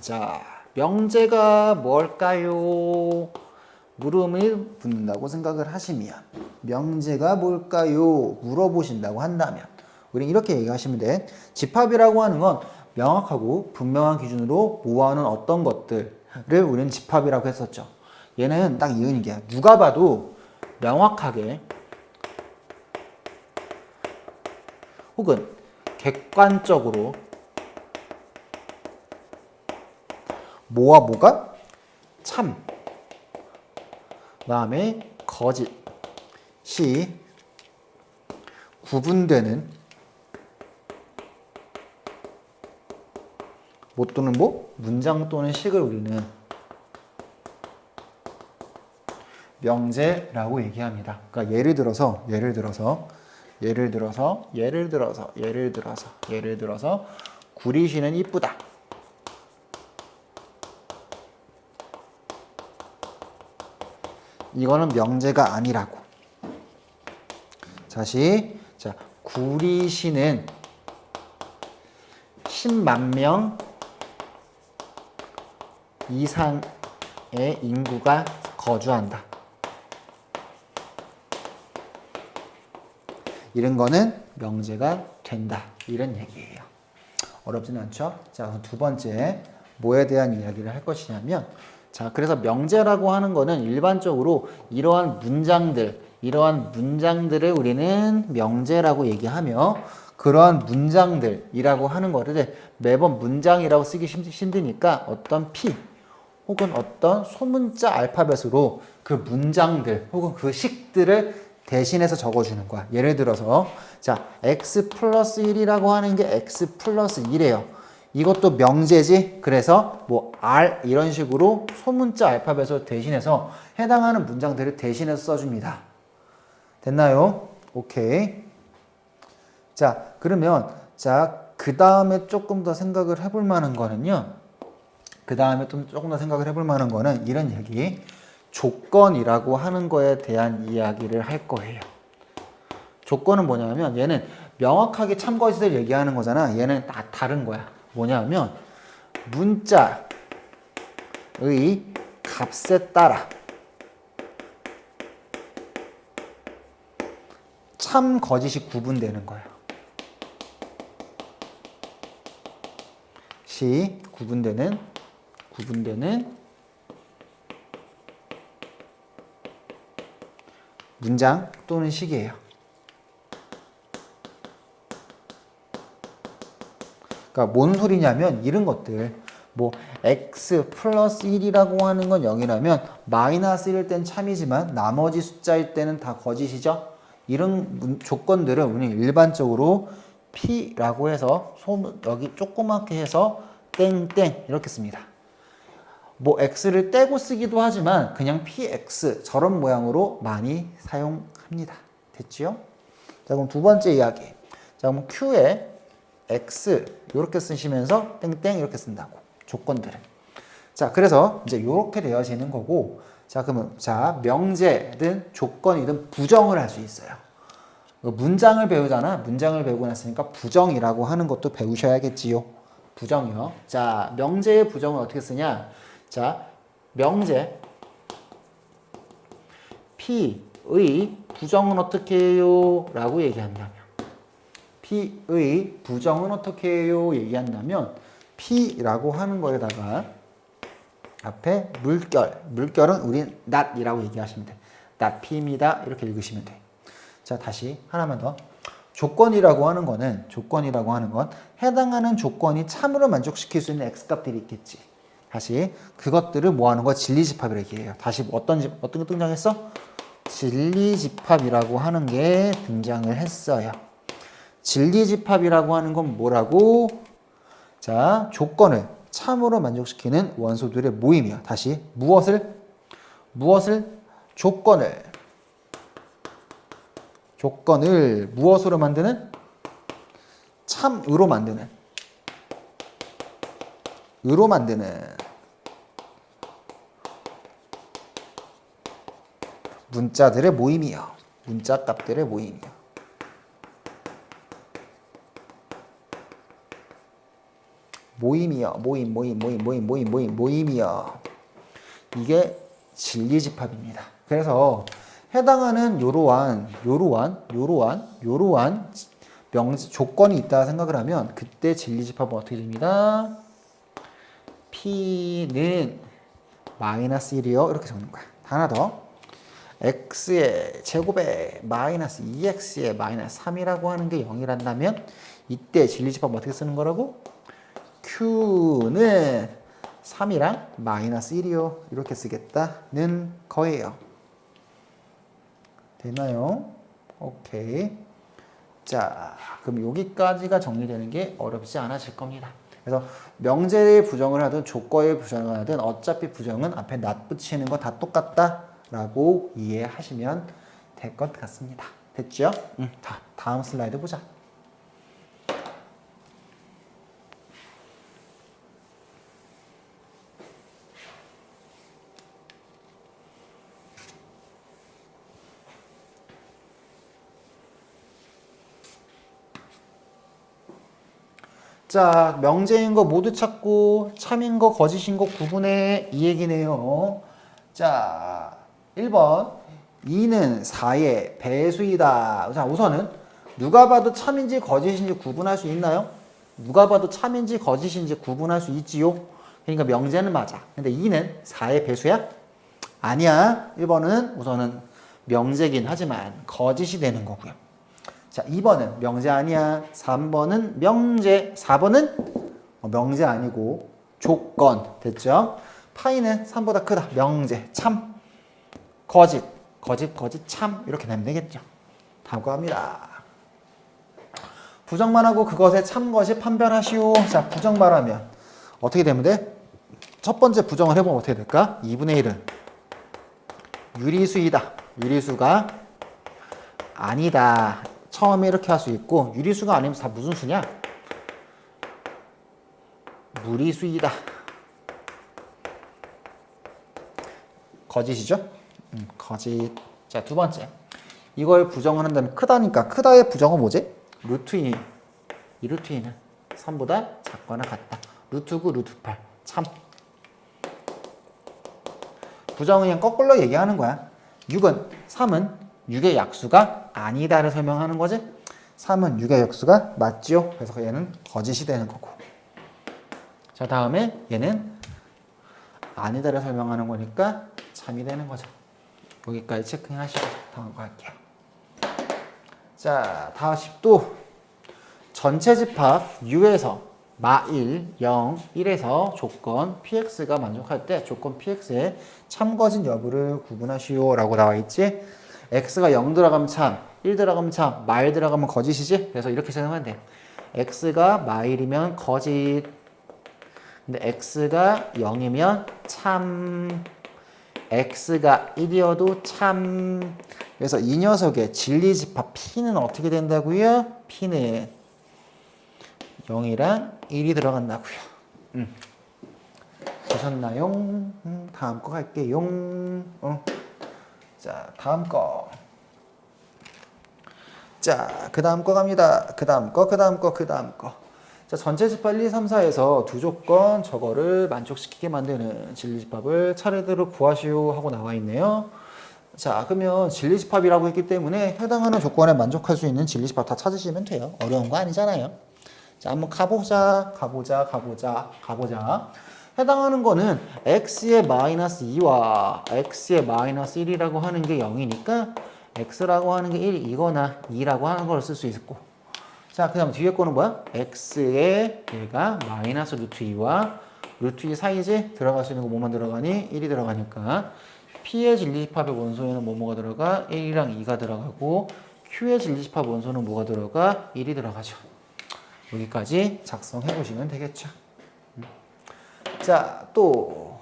자, 명제가 뭘까요? 물음을 붙는다고 생각을 하시면 명제가 뭘까요? 물어보신다고 한다면 우린 이렇게 얘기하시면 돼. 집합이라고 하는 건 명확하고 분명한 기준으로 모아놓은 어떤 것들을 우리는 집합이라고 했었죠. 얘는 딱 이은 게 누가 봐도 명확하게 혹은 객관적으로 뭐와 뭐가? 참. 그 다음에 거짓이 구분되는. 뭐 또는 뭐? 문장 또는 식을 우리는. 명제라고 얘기합니다. 그러니까 예를 들어서 예를 들어서 예를 들어서 예를 들어서 예를 들어서 예를 들어서 구리시는 이쁘다. 이거는 명제가 아니라고. 다시 자 구리시는 10만 명 이상의 인구가 거주한다. 이런 거는 명제가 된다. 이런 얘기예요. 어렵지는 않죠? 자, 두 번째 뭐에 대한 이야기를 할 것이냐면 자, 그래서 명제라고 하는 거는 일반적으로 이러한 문장들, 이러한 문장들을 우리는 명제라고 얘기하며 그러한 문장들이라고 하는 거를 매번 문장이라고 쓰기 힘- 힘드니까 어떤 피 혹은 어떤 소문자 알파벳으로 그 문장들 혹은 그 식들을 대신해서 적어주는 거야. 예를 들어서 자 x 플러스 1이라고 하는 게 x 플러스 1이에요. 이것도 명제지. 그래서 뭐 r 이런 식으로 소문자 알파벳으로 대신해서 해당하는 문장들을 대신해서 써줍니다. 됐나요? 오케이. 자 그러면 자 그 다음에 조금 더 생각을 해볼 만한 거는요. 그 다음에 좀 조금 더 생각을 해볼 만한 거는 이런 얘기. 조건이라고 하는 거에 대한 이야기를 할 거예요. 조건은 뭐냐면 얘는 명확하게 참거짓을 얘기하는 거잖아. 얘는 다 다른 거야. 뭐냐면 문자의 값에 따라 참 거짓이 구분되는 거야. 시 구분되는 구분되는 문장 또는 식이에요. 그러니까 뭔 소리냐면 이런 것들 뭐 x 플러스 1이라고 하는 건 0이라면 마이너스 1일 땐 참이지만 나머지 숫자일 때는 다 거짓이죠. 이런 문- 조건들을 우리는 일반적으로 p라고 해서 소문 여기 조그맣게 해서 땡땡 이렇게 씁니다. 뭐 x를 떼고 쓰기도 하지만 그냥 px 저런 모양으로 많이 사용합니다. 됐지요? 자 그럼 두 번째 이야기. 자 그럼 q에 x 이렇게 쓰시면서 땡땡 이렇게 쓴다고 조건들을. 자 그래서 이제 이렇게 되어지는 거고 자 그러면 자 명제든 조건이든 부정을 할 수 있어요. 문장을 배우잖아. 문장을 배우고 났으니까 부정이라고 하는 것도 배우셔야겠지요. 부정이요. 자 명제의 부정을 어떻게 쓰냐? 자, 명제 P의 부정은 어떻게 해요? 라고 얘기한다면 P의 부정은 어떻게 해요? 얘기한다면 P라고 하는 거에다가 앞에 물결, 물결은 우린 not이라고 얘기하시면 돼. not P입니다. 이렇게 읽으시면 돼. 자, 다시 하나만 더. 조건이라고 하는 거는 조건이라고 하는 건 해당하는 조건이 참으로 만족시킬 수 있는 x 값들이 있겠지. 다시 그것들을 모아놓은 거 진리집합이라고 얘기해요. 다시 어떤 집 어떤 게 등장했어? 진리집합이라고 하는 게 등장을 했어요. 진리집합이라고 하는 건 뭐라고? 자, 조건을 참으로 만족시키는 원소들의 모임이야. 다시 무엇을 무엇을 조건을 조건을 무엇으로 만드는 참으로 만드는 으로 만드는 문자들의 모임이요. 문자 값들의 모임이요. 모임이요. 모임, 모임, 모임, 모임, 모임, 모임, 모임이요. 이게 진리집합입니다. 그래서 해당하는 요러한, 요러한, 요러한, 요러한 명제, 조건이 있다 생각을 하면 그때 진리집합은 어떻게 됩니다? P는 마이너스 1이요. 이렇게 적는 거야. 하나 더. x의 제곱에 마이너스 2x의 마이너스 3이라고 하는 게 0이란다면 이때 진리집합 어떻게 쓰는 거라고? Q는 3이랑 마이너스 1이요. 이렇게 쓰겠다는 거예요. 되나요? 오케이. 자, 그럼 여기까지가 정리되는 게 어렵지 않아질 겁니다. 그래서 명제의 부정을 하든 조건의 부정을 하든 어차피 부정은 앞에 낫 붙이는 거 다 똑같다라고 이해하시면 될 것 같습니다. 됐죠? 응. 자, 다음 슬라이드 보자. 자, 명제인 거 모두 찾고 참인 거 거짓인 거 구분해 이 얘기네요. 자, 1번 2는 4의 배수이다. 자, 우선은 누가 봐도 참인지 거짓인지 구분할 수 있나요? 누가 봐도 참인지 거짓인지 구분할 수 있지요. 그러니까 명제는 맞아. 근데 2는 4의 배수야? 아니야. 1번은 우선은 명제긴 하지만 거짓이 되는 거고요. 자, 2번은 명제 아니야. 3번은 명제. 4번은 어, 명제 아니고 조건. 됐죠? 파이는 3보다 크다. 명제. 참. 거짓. 거짓, 거짓, 참. 이렇게 내면 되겠죠. 다음 거 합니다. 부정만 하고 그것의 참 것이 판별하시오. 자, 부정만 하면 어떻게 되면 돼? 첫 번째 부정을 해보면 어떻게 될까? 2분의 1은 유리수이다. 유리수가 아니다. 처음에 이렇게 할 수 있고 유리수가 아니면 다 무슨 수냐? 무리수이다. 거짓이죠? 음, 거짓. 자, 두 번째. 이걸 부정을 한다면 크다니까 크다의 부정은 뭐지? 루트 2. 이 루트 2는 3보다 작거나 같다. 루트 9, 루트 8. 참. 부정은 그냥 거꾸로 얘기하는 거야. 6은 3은 6의 약수가 아니다를 설명하는 거지. 3은 6의 약수가 맞지요. 그래서 얘는 거짓이 되는 거고. 자, 다음에 얘는 아니다를 설명하는 거니까 참이 되는 거죠. 여기까지 체크하시고 다음 거 할게요. 자, 다시 또 전체 집합 U에서 마 1, 0, 1에서 조건 px가 만족할 때 조건 px의 참거진 여부를 구분하시오 라고 나와 있지 x가 0 들어가면 참, 1 들어가면 참, 말 들어가면 거짓이지 그래서 이렇게 생각하면 돼 x가 마1이면 거짓 근데 x가 0이면 참 x가 1이어도 참 그래서 이 녀석의 진리 집합 p는 어떻게 된다고요? p는 0이랑 1이 들어간다고요. 음. 보셨나요? 음, 다음 거 갈게요. 어. 자, 다음 거. 자, 그 다음 거 갑니다. 그 다음 거, 그 다음 거, 그 다음 거. 자, 전체 집합 1, 2, 3, 4에서 두 조건 저거를 만족시키게 만드는 진리집합을 차례대로 구하시오 하고 나와 있네요. 자, 그러면 진리집합이라고 했기 때문에 해당하는 조건에 만족할 수 있는 진리집합 다 찾으시면 돼요. 어려운 거 아니잖아요. 자, 한번 가보자, 가보자, 가보자, 가보자. 해당하는 거는 x의 마이너스 2와 x의 마이너스 1이라고 하는 게 0이니까 x라고 하는 게 1 이거나 2라고 하는 걸 쓸 수 있고 자, 그 다음 뒤에 거는 뭐야? x의 얘가 마이너스 루트 2와 루트 2 사이지 들어갈 수 있는 거 뭐만 들어가니? 1이 들어가니까 p의 진리집합의 원소에는 뭐뭐가 들어가? 1이랑 2가 들어가고 q의 진리집합 원소는 뭐가 들어가? 1이 들어가죠. 여기까지 작성해 보시면 되겠죠. 음. 자, 또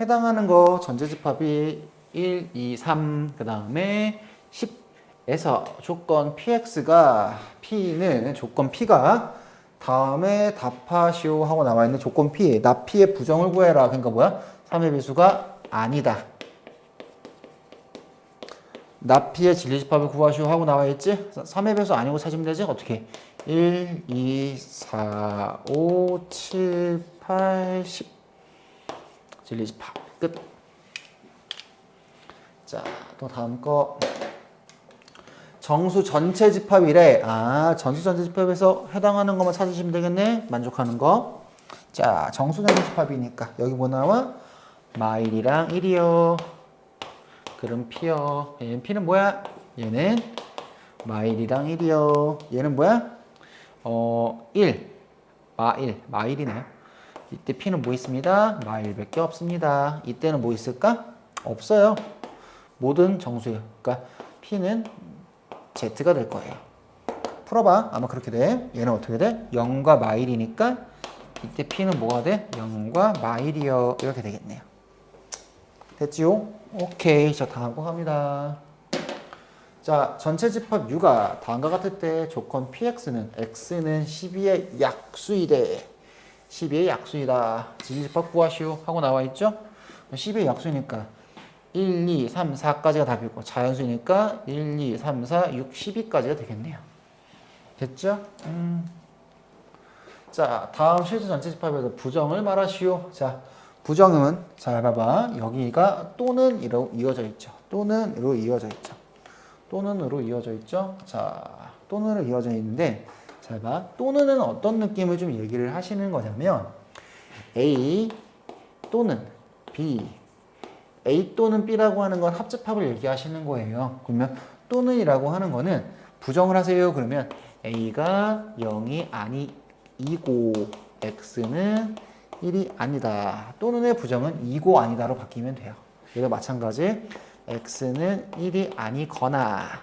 해당하는 거 전제집합이 1, 2, 3, 그 다음에 10에서 조건 px가 p는 조건 p가 다음에 답하시오 하고 나와 있는 조건 p, 나 p의 부정을 구해라. 그러니까 뭐야? 3의 배수가 아니다. 나 p의 진리집합을 구하시오 하고 나와 있지? 3의 배수 아니고 찾으면 되지? 어떻게? 1, 2, 4, 5, 7, 8, 10. 7, 28. 끝. 자, 또 다음 거. 정수 전체 집합이래. 아, 정수 전체 집합에서 해당하는 것만 찾으시면 되겠네. 만족하는 거. 자, 정수 전체 집합이니까 여기 뭐 나와? 마일이랑 1이요. 그럼 P요. 얘는 P는 뭐야? 얘는 마일이랑 1이요. 얘는 뭐야? 어, 1. 마일. 마일이네요. 이때 P는 뭐 있습니다? 마일밖에 없습니다. 이때는 뭐 있을까? 없어요. 모든 정수예요. 그러니까 P는 Z가 될 거예요. 풀어봐. 아마 그렇게 돼. 얘는 어떻게 돼? 0과 마일이니까 이때 P는 뭐가 돼? 0과 마일이요. 이렇게 되겠네요. 됐지요? 오케이. 자, 다음 거 갑니다. 자, 전체 집합 U가 다음과 같을 때 조건 PX는 X는 12의 약수이대. 12의 약수이다. 지집합 구하시오. 하고 나와 있죠? 12의 약수니까 1, 2, 3, 4까지가 답이고 자연수니까 1, 2, 3, 4, 6, 12까지가 되겠네요. 됐죠? 음. 자, 다음 실수 전체 집합에서 부정을 말하시오. 자, 부정은 잘 봐봐. 여기가 또는으로 이어져 있죠. 또는으로 이어져 있죠. 또는으로 이어져 있죠. 자, 또는으로 이어져 있는데 잘 봐. 또는은 어떤 느낌을 좀 얘기를 하시는 거냐면 A 또는 B A 또는 B라고 하는 건 합집합을 얘기하시는 거예요. 그러면 또는이라고 하는 거는 부정을 하세요. 그러면 A가 0이 아니 이고 X는 1이 아니다. 또는의 부정은 이고 아니다로 바뀌면 돼요. 얘도 마찬가지. X는 1이 아니거나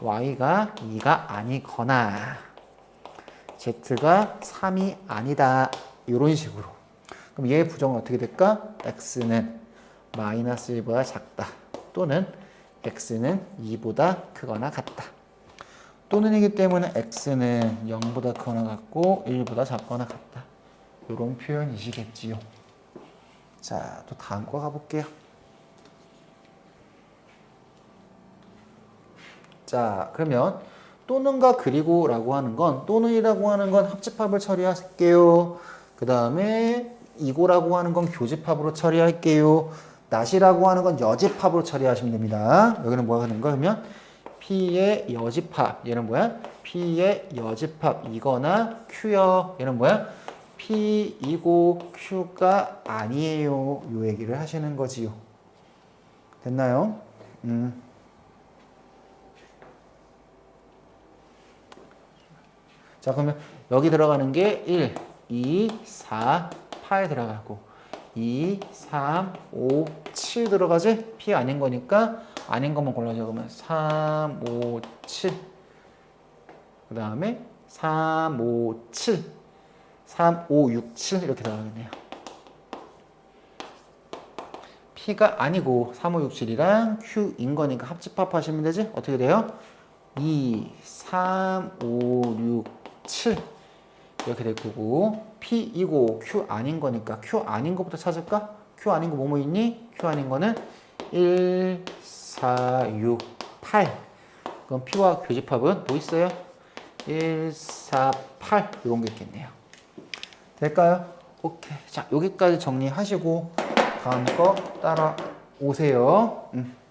Y가 2가 아니거나 Z가 3이 아니다. 이런 식으로. 그럼 얘의 부정은 어떻게 될까? X는 마이너스 1보다 작다. 또는 x는 2보다 크거나 같다. 또는이기 때문에 x는 0보다 크거나 같고 1보다 작거나 같다. 이런 표현이시겠지요. 자, 또 다음 거 가볼게요. 자, 그러면 또는과 그리고 라고 하는 건 또는이라고 하는 건 합집합을 처리할게요. 그 다음에 이고라고 하는 건 교집합으로 처리할게요. 낫이라고 하는 건 여집합으로 처리하시면 됩니다. 여기는 뭐가 하는 거야? 그러면 P의 여집합. 얘는 뭐야? P의 여집합이거나 Q요. 얘는 뭐야? P이고 Q가 아니에요. 요 얘기를 하시는 거지요. 됐나요? 음. 자, 그러면 여기 들어가는 게 1, 2, 4, 8 들어가고 2, 3, 5, 7 들어가지? P 아닌 거니까 아닌 것만 골라줘. 그러면 3, 5, 7. 그 다음에 3, 5, 7. 3, 5, 6, 7 이렇게 들어가겠네요. P가 아니고 3, 5, 6, 7이랑 Q인 거니까 합집합 하시면 되지? 어떻게 돼요? 2, 3, 5, 6, 7 이렇게 될 거고 P이고 Q 아닌 거니까 Q 아닌 것부터 찾을까? Q 아닌 거 뭐뭐 있니? Q 아닌 거는 1, 4, 6, 8 그럼 P와 교집합은 뭐 있어요? 1, 4, 8 이런 게 있겠네요 될까요? 오케이 자 여기까지 정리하시고 다음 거 따라오세요 음.